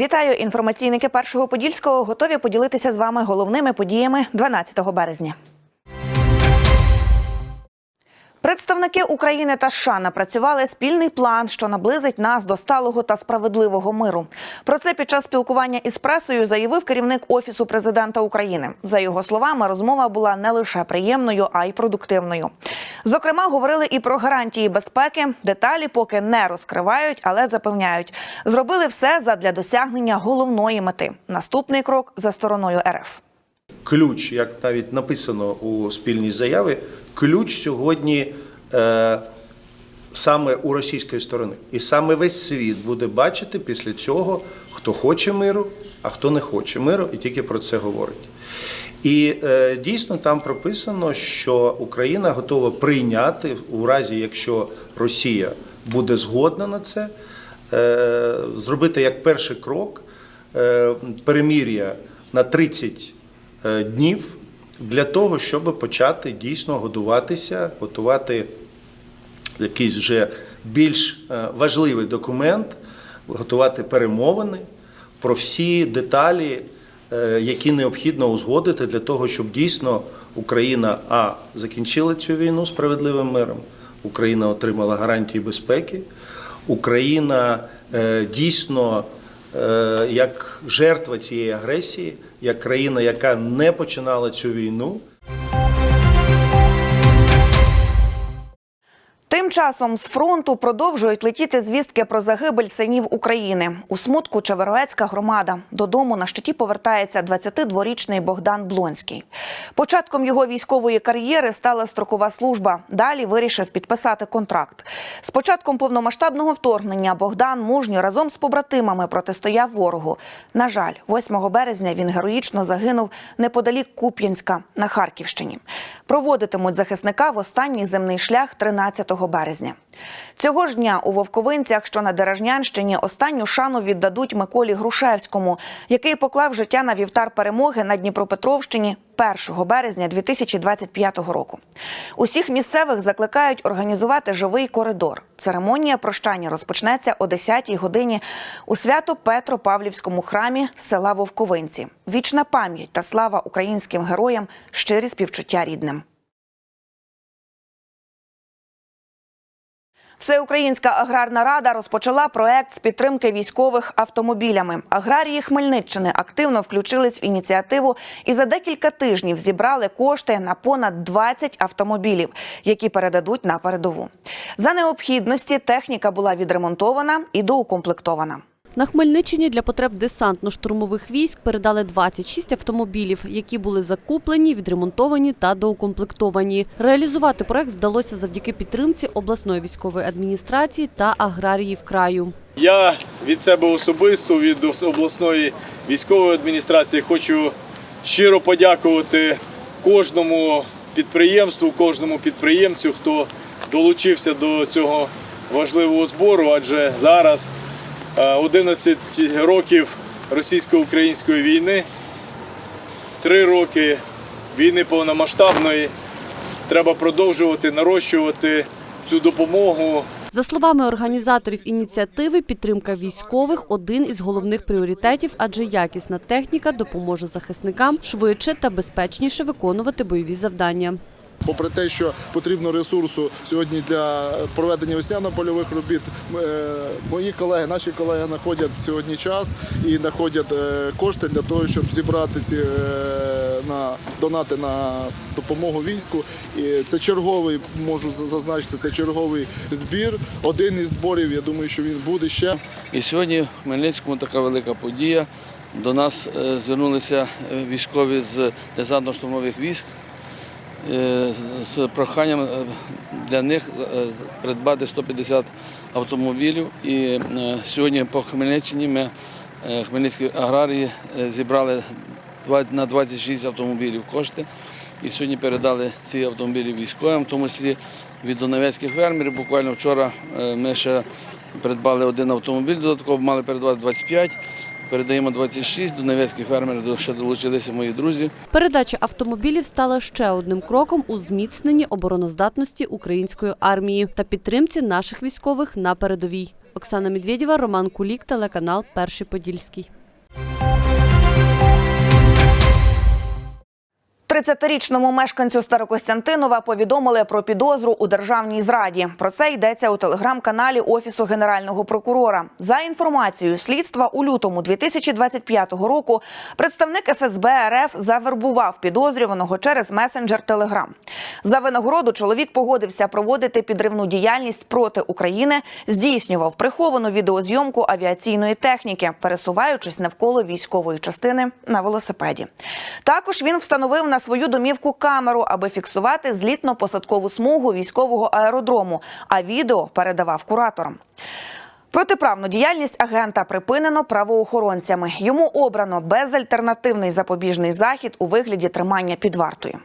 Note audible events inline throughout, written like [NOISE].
Вітаю інформаційники першого подільського. Готові поділитися з вами головними подіями 12 березня. Представники України та США напрацювали спільний план, що наблизить нас до сталого та справедливого миру. Про це під час спілкування із пресою заявив керівник офісу президента України. За його словами, розмова була не лише приємною, а й продуктивною. Зокрема, говорили і про гарантії безпеки. Деталі поки не розкривають, але запевняють, зробили все задля досягнення головної мети. Наступний крок за стороною РФ. ключ, як навіть написано у спільній заяві, ключ сьогодні е, саме у російської сторони. І саме весь світ буде бачити після цього, хто хоче миру, а хто не хоче миру, і тільки про це говорить. І е, дійсно там прописано, що Україна готова прийняти у разі, якщо Росія буде згодна на це, е, зробити як перший крок е, перемір'я на 30 е, днів для того, щоб почати дійсно годуватися, готувати якийсь вже більш е, важливий документ, готувати перемовини про всі деталі, е, які необхідно узгодити для того, щоб дійсно Україна а закінчила цю війну справедливим миром, Україна отримала гарантії безпеки, Україна е, дійсно як жертва цієї агресії, як країна, яка не починала цю війну. Часом з фронту продовжують летіти звістки про загибель синів України. У смутку Чевероецька громада. Додому на щиті повертається 22-річний Богдан Блонський. Початком його військової кар'єри стала строкова служба. Далі вирішив підписати контракт. З початком повномасштабного вторгнення Богдан мужньо разом з побратимами протистояв ворогу. На жаль, 8 березня він героїчно загинув неподалік Куп'янська на Харківщині. Проводитимуть захисника в останній земний шлях 13 березня. Цього ж дня у Вовковинцях, що на Дережнянщині, останню шану віддадуть Миколі Грушевському, який поклав життя на вівтар перемоги на Дніпропетровщині 1 березня 2025 року. Усіх місцевих закликають організувати живий коридор. Церемонія прощання розпочнеться о 10-й годині у свято Петро-Павлівському храмі села Вовковинці. Вічна пам'ять та слава українським героям, щирі співчуття рідним. Всеукраїнська аграрна рада розпочала проект з підтримки військових автомобілями. Аграрії Хмельниччини активно включились в ініціативу і за декілька тижнів зібрали кошти на понад 20 автомобілів, які передадуть на передову. За необхідності техніка була відремонтована і доукомплектована. На Хмельниччині для потреб десантно-штурмових військ передали 26 автомобілів, які були закуплені, відремонтовані та доукомплектовані. Реалізувати проект вдалося завдяки підтримці обласної військової адміністрації та аграріїв краю. Я від себе особисто, від обласної військової адміністрації хочу щиро подякувати кожному підприємству, кожному підприємцю, хто долучився до цього важливого збору, адже зараз 11 років російсько-української війни, 3 роки війни повномасштабної. Треба продовжувати нарощувати цю допомогу За словами організаторів ініціативи, підтримка військових один із головних пріоритетів, адже якісна техніка допоможе захисникам швидше та безпечніше виконувати бойові завдання. Попри те, що потрібно ресурсу сьогодні для проведення весняно-польових робіт, е, мої колеги, наші колеги знаходять сьогодні час і знаходять е, кошти для того, щоб зібрати ці е, на донати на допомогу війську. І це черговий, можу зазначити, це черговий збір. Один із зборів. Я думаю, що він буде ще. І сьогодні в Хмельницькому така велика подія. До нас звернулися військові з десантно-штурмових військ е, з- з проханням е, для них е, придбати 150 автомобілів. І е, сьогодні по Хмельниччині ми, е, хмельницькі аграрії, е, зібрали на 26 автомобілів кошти. І сьогодні передали ці автомобілі військовим, в тому числі від донецьких фермерів. Буквально вчора е, ми ще придбали один автомобіль, додатково мали передавати 25. Передаємо 26, до невецьких фермерів ще долучилися мої друзі. Передача автомобілів стала ще одним кроком у зміцненні обороноздатності української армії та підтримці наших військових на передовій. Оксана Медведєва, Роман Кулік, телеканал Перший Подільський. 30-річному мешканцю Старокостянтинова повідомили про підозру у державній зраді. Про це йдеться у телеграм-каналі Офісу Генерального прокурора. За інформацією слідства, у лютому 2025 року представник ФСБ РФ завербував підозрюваного через месенджер Телеграм. За винагороду чоловік погодився проводити підривну діяльність проти України, здійснював приховану відеозйомку авіаційної техніки, пересуваючись навколо військової частини на велосипеді. Також він встановив на свою домівку камеру, аби фіксувати злітно-посадкову смугу військового аеродрому, а відео передавав кураторам. Протиправну діяльність агента припинено правоохоронцями. Йому обрано безальтернативний запобіжний захід у вигляді тримання під вартою.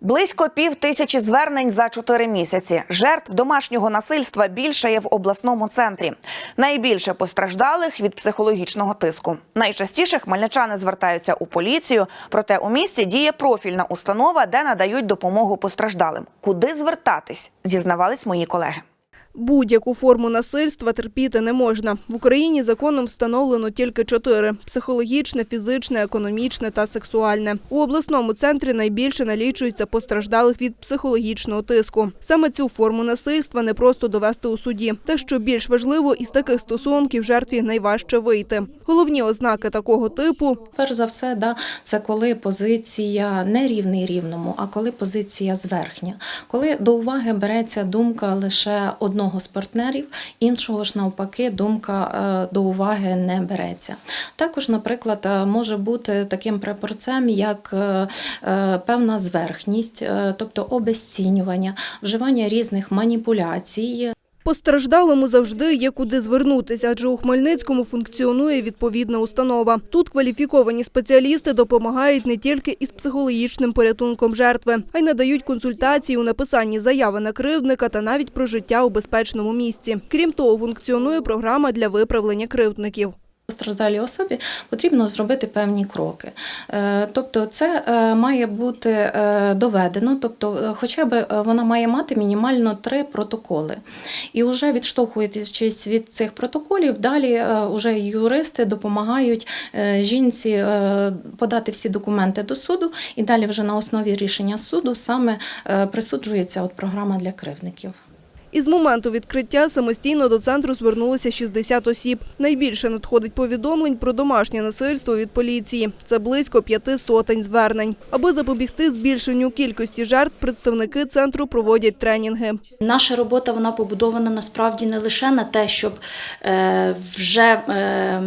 Близько пів тисячі звернень за чотири місяці. Жертв домашнього насильства більше є в обласному центрі. Найбільше постраждалих від психологічного тиску. Найчастіше хмельничани звертаються у поліцію, проте у місті діє профільна установа, де надають допомогу постраждалим. Куди звертатись? Зізнавались мої колеги. Будь-яку форму насильства терпіти не можна. В Україні законом встановлено тільки чотири: психологічне, фізичне, економічне та сексуальне. У обласному центрі найбільше налічується постраждалих від психологічного тиску. Саме цю форму насильства не просто довести у суді. Те, що більш важливо, із таких стосунків жертві найважче вийти. Головні ознаки такого типу Перш за все, да, це коли позиція не рівний рівному, а коли позиція зверхня. Коли до уваги береться думка лише одного з партнерів, іншого ж навпаки, думка е, до уваги не береться. Також, наприклад, е, може бути таким препорцем, як е, певна зверхність, тобто обезцінювання, вживання різних маніпуляцій. Постраждалому завжди є куди звернутися, адже у Хмельницькому функціонує відповідна установа. Тут кваліфіковані спеціалісти допомагають не тільки із психологічним порятунком жертви, а й надають консультації у написанні заяви на кривдника та навіть про життя у безпечному місці. Крім того, функціонує програма для виправлення кривдників. Постраждалій особі потрібно зробити певні кроки. Е, Тобто, це е, має бути е, доведено, тобто, хоча б вона має мати мінімально три протоколи. І вже відштовхуючись від цих протоколів, далі вже юристи допомагають жінці подати всі документи до суду, і далі вже на основі рішення суду саме присуджується от програма для кривдників. Із моменту відкриття самостійно до центру звернулося 60 осіб. Найбільше надходить повідомлень про домашнє насильство від поліції. Це близько п'яти сотень звернень. Аби запобігти збільшенню кількості жертв, представники центру проводять тренінги. Наша робота вона побудована насправді не лише на те, щоб е, вже е,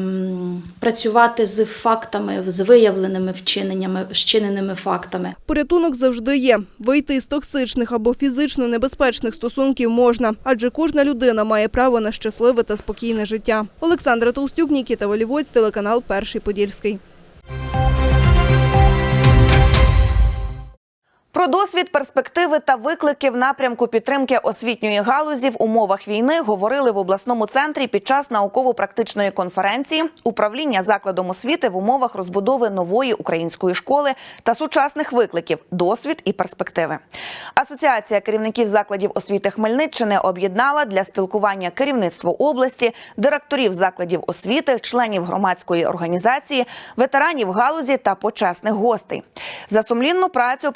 працювати з фактами, з виявленими вчиненнями, вчиненими фактами. Порятунок завжди є. Вийти з токсичних або фізично небезпечних стосунків можна, адже кожна людина має право на щасливе та спокійне життя. Олександра Толстюк, Нікіта Волівоць, телеканал Перший Подільський. Про досвід, перспективи та виклики в напрямку підтримки освітньої галузі в умовах війни говорили в обласному центрі під час науково-практичної конференції управління закладом освіти в умовах розбудови нової української школи та сучасних викликів, досвід і перспективи. Асоціація керівників закладів освіти Хмельниччини об'єднала для спілкування керівництво області, директорів закладів освіти, членів громадської організації, ветеранів галузі та почесних гостей. За сумлінну працю,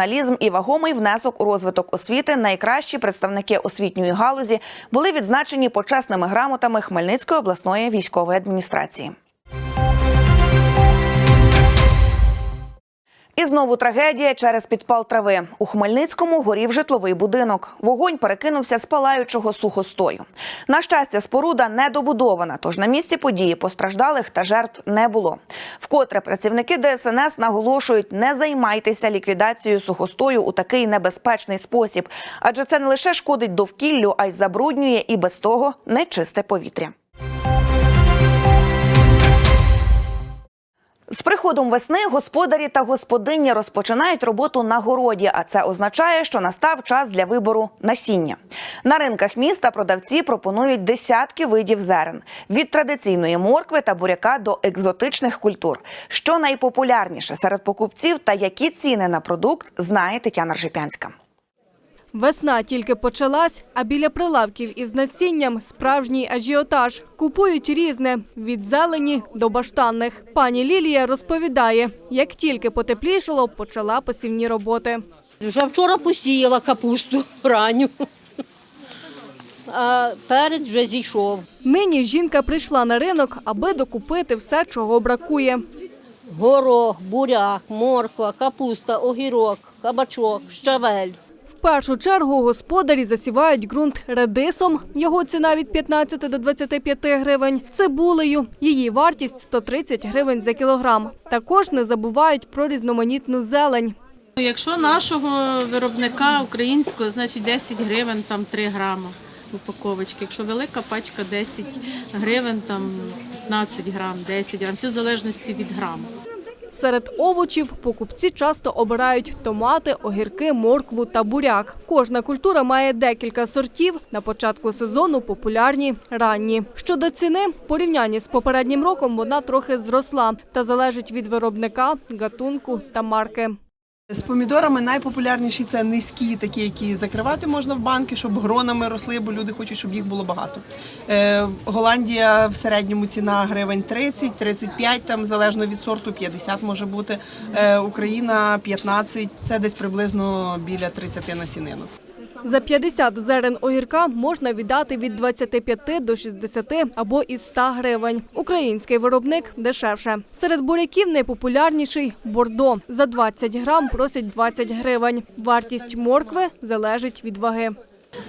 професіоналізм і вагомий внесок у розвиток освіти найкращі представники освітньої галузі були відзначені почесними грамотами Хмельницької обласної військової адміністрації. І знову трагедія через підпал трави. У Хмельницькому горів житловий будинок. Вогонь перекинувся з палаючого сухостою. На щастя, споруда не добудована, тож на місці події постраждалих та жертв не було. Вкотре працівники ДСНС наголошують, не займайтеся ліквідацією сухостою у такий небезпечний спосіб, адже це не лише шкодить довкіллю, а й забруднює і без того нечисте повітря. З приходом весни господарі та господині розпочинають роботу на городі, а це означає, що настав час для вибору насіння. На ринках міста продавці пропонують десятки видів зерен від традиційної моркви та буряка до екзотичних культур. Що найпопулярніше серед покупців та які ціни на продукт знає Тетяна Ржепянська. Весна тільки почалась, а біля прилавків із насінням справжній ажіотаж. Купують різне від зелені до баштанних. Пані Лілія розповідає, як тільки потеплішало, почала посівні роботи. Вже вчора посіяла капусту [LAUGHS] ранню, а перець вже зійшов. Нині жінка прийшла на ринок, аби докупити все, чого бракує. Горох, буряк, морква, капуста, огірок, кабачок, щавель. Першу чергу господарі засівають ґрунт редисом, його ціна від 15 до 25 гривень, цибулею, її вартість 130 гривень за кілограм. Також не забувають про різноманітну зелень. Якщо нашого виробника українського, значить 10 гривень, там 3 грама упаковочки. Якщо велика пачка 10 гривень, там 15 грам, 10 грам, все в залежності від граму. Серед овочів покупці часто обирають томати, огірки, моркву та буряк. Кожна культура має декілька сортів. На початку сезону популярні ранні. Щодо ціни, в порівнянні з попереднім роком вона трохи зросла та залежить від виробника, гатунку та марки. З помідорами найпопулярніші це низькі, такі, які закривати можна в банки, щоб гронами росли, бо люди хочуть, щоб їх було багато. Е, Голландія в середньому ціна гривень 30, 35, там залежно від сорту, 50 може бути. Е, Україна 15, це десь приблизно біля 30 насінинок. За 50 зерен огірка можна віддати від 25 до 60 або із 100 гривень. Український виробник дешевше. Серед буряків найпопулярніший бордо. За 20 грам просять 20 гривень. Вартість моркви залежить від ваги.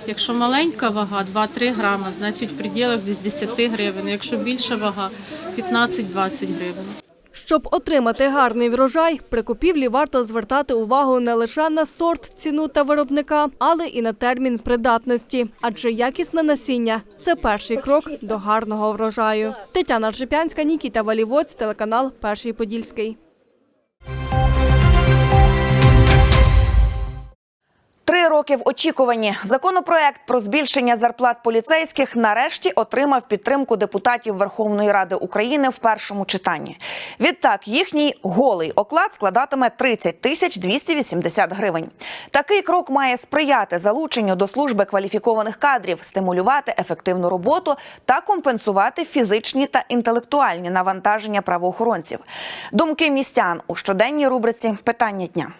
Якщо маленька вага 2-3 грама, значить в пределах десь 10 гривень. Якщо більша вага 15-20 гривень. Щоб отримати гарний врожай, при купівлі варто звертати увагу не лише на сорт, ціну та виробника, але і на термін придатності. Адже якісне насіння це перший крок до гарного врожаю. Тетяна Ржепянська, Нікіта Валівоць, телеканал Перший Подільський. Три роки в очікуванні. Законопроект про збільшення зарплат поліцейських нарешті отримав підтримку депутатів Верховної Ради України в першому читанні. Відтак, їхній голий оклад складатиме 30 тисяч 280 гривень. Такий крок має сприяти залученню до служби кваліфікованих кадрів, стимулювати ефективну роботу та компенсувати фізичні та інтелектуальні навантаження правоохоронців. Думки містян у щоденній рубриці Питання дня.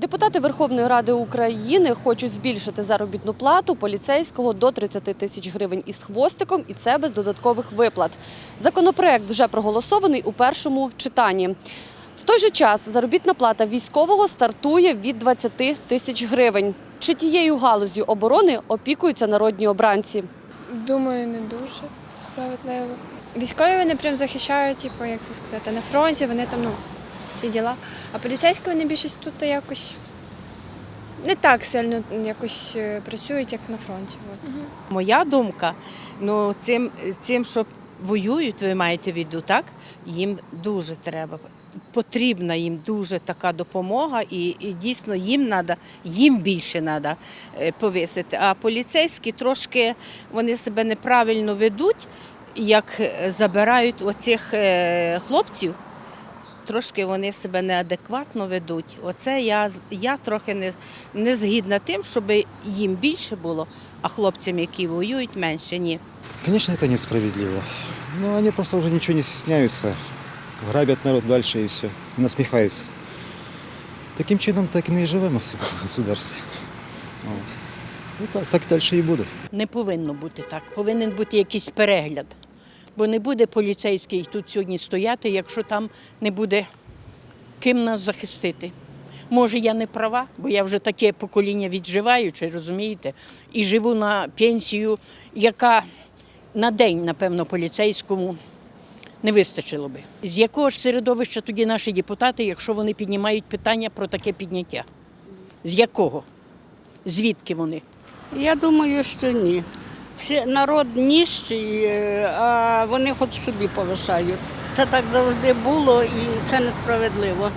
Депутати Верховної Ради України хочуть збільшити заробітну плату поліцейського до 30 тисяч гривень із хвостиком, і це без додаткових виплат. Законопроект вже проголосований у першому читанні. В той же час заробітна плата військового стартує від 20 тисяч гривень. Чи тією галузю оборони опікуються народні обранці? Думаю, не дуже справедливо. Військові вони прям захищають, типу, як це сказати, на фронті, вони там, ну, ці діла. А поліцейські вони більшість тут якось не так сильно якось е, працюють, як на фронті. Моя думка, ну цим, цим, що воюють, ви маєте в виду, так? Їм дуже треба. Потрібна їм дуже така допомога, і, і дійсно їм треба, їм більше треба повисити. А поліцейські трошки вони себе неправильно ведуть, як е, забирають оцих е, хлопців. Трошки вони себе неадекватно ведуть. Оце я, я трохи не, не згідна тим, щоб їм більше було, а хлопцям, які воюють, менше ні. Конечно, это несправедливо. Но они просто уже ничего не стесняются. Грабят народ дальше и все. И насмехаются. Таким чином, так мы и живем в цьому [LAUGHS] государстве. Вот. Ну, так, так дальше і буде. Не повинно бути так. Повинен бути якийсь перегляд. Бо не буде поліцейський тут сьогодні стояти, якщо там не буде ким нас захистити. Може, я не права, бо я вже таке покоління відживаючи, розумієте, і живу на пенсію, яка на день, напевно, поліцейському не вистачило би. З якого ж середовища тоді наші депутати, якщо вони піднімають питання про таке підняття? З якого? Звідки вони? Я думаю, що ні. Всі народ ніщий, е, а вони хоч собі повишають. Це так завжди було і це несправедливо.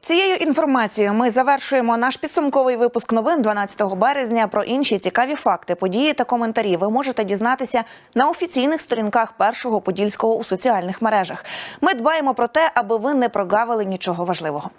Цією інформацією ми завершуємо наш підсумковий випуск новин 12 березня. Про інші цікаві факти, події та коментарі ви можете дізнатися на офіційних сторінках першого подільського у соціальних мережах. Ми дбаємо про те, аби ви не прогавили нічого важливого.